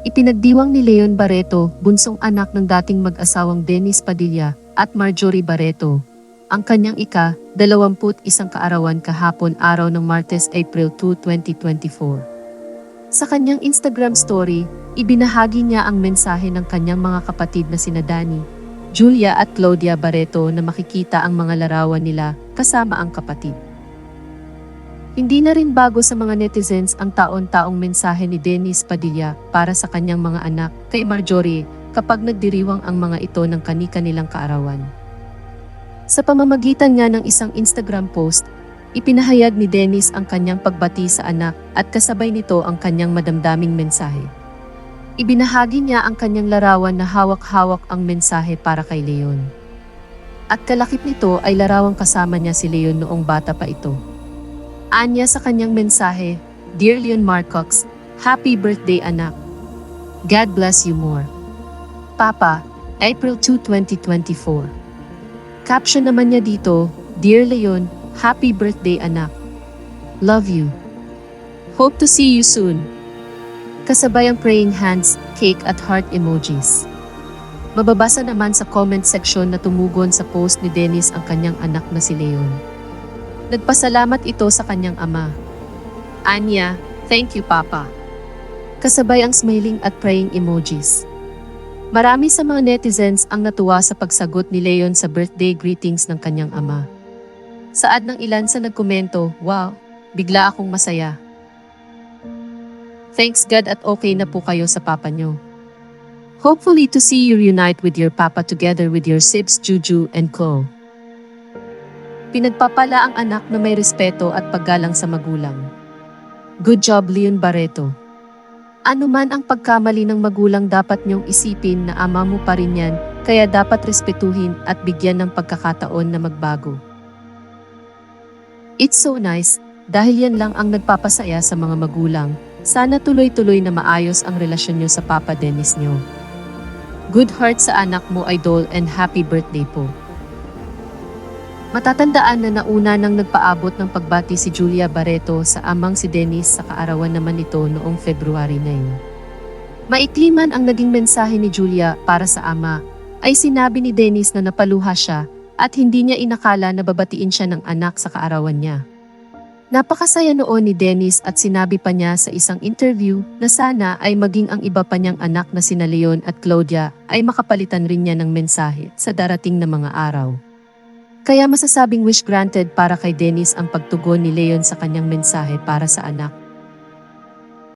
Ipinagdiwang ni Leon Barreto, bunsong anak ng dating mag-asawang Dennis Padilla at Marjorie Barreto, ang kanyang ika, 21 kaarawan kahapon araw ng Martes, April 2, 2024. Sa kanyang Instagram story, ibinahagi niya ang mensahe ng kanyang mga kapatid na sina Dani, Julia at Claudia Barreto na makikita ang mga larawan nila kasama ang kapatid. Hindi na rin bago sa mga netizens ang taon-taong mensahe ni Dennis Padilla para sa kanyang mga anak kay Marjorie kapag nagdiriwang ang mga ito ng kani-kanilang kaarawan. Sa pamamagitan nga ng isang Instagram post, ipinahayag ni Dennis ang kanyang pagbati sa anak at kasabay nito ang kanyang madamdaming mensahe. Ibinahagi niya ang kanyang larawan na hawak-hawak ang mensahe para kay Leon. At kalakip nito ay larawang kasama niya si Leon noong bata pa ito. Anya sa kanyang mensahe, Dear Leon Marcox, Happy birthday anak. God bless you more. Papa, April 2, 2024. Caption naman niya dito, Dear Leon, Happy birthday anak. Love you. Hope to see you soon. Kasabay ang praying hands, cake at heart emojis. Mababasa naman sa comment section na tumugon sa post ni Dennis ang kanyang anak na si Leon. Nagpasalamat ito sa kanyang ama. Anya, thank you papa. Kasabay ang smiling at praying emojis. Marami sa mga netizens ang natuwa sa pagsagot ni Leon sa birthday greetings ng kanyang ama. Saad ng ilan sa nagkomento, wow, bigla akong masaya. Thanks God at okay na po kayo sa papa nyo. Hopefully to see you reunite with your papa together with your sibs Juju and Chloe. Pinagpapala ang anak na may respeto at paggalang sa magulang. Good job Leon Barreto. Ano man ang pagkamali ng magulang dapat niyong isipin na ama mo pa rin yan, kaya dapat respetuhin at bigyan ng pagkakataon na magbago. It's so nice, dahil yan lang ang nagpapasaya sa mga magulang, sana tuloy-tuloy na maayos ang relasyon niyo sa Papa Dennis niyo. Good heart sa anak mo, idol, and happy birthday po. Matatandaan na nauna nang nagpaabot ng pagbati si Julia Barreto sa amang si Dennis sa kaarawan naman nito noong February 9. Maikli ang naging mensahe ni Julia para sa ama, ay sinabi ni Dennis na napaluha siya at hindi niya inakala na babatiin siya ng anak sa kaarawan niya. Napakasaya noon ni Dennis at sinabi pa niya sa isang interview na sana ay maging ang iba pa niyang anak na sina Leon at Claudia ay makapalitan rin niya ng mensahe sa darating na mga araw. Kaya masasabing wish granted para kay Dennis ang pagtugon ni Leon sa kanyang mensahe para sa anak.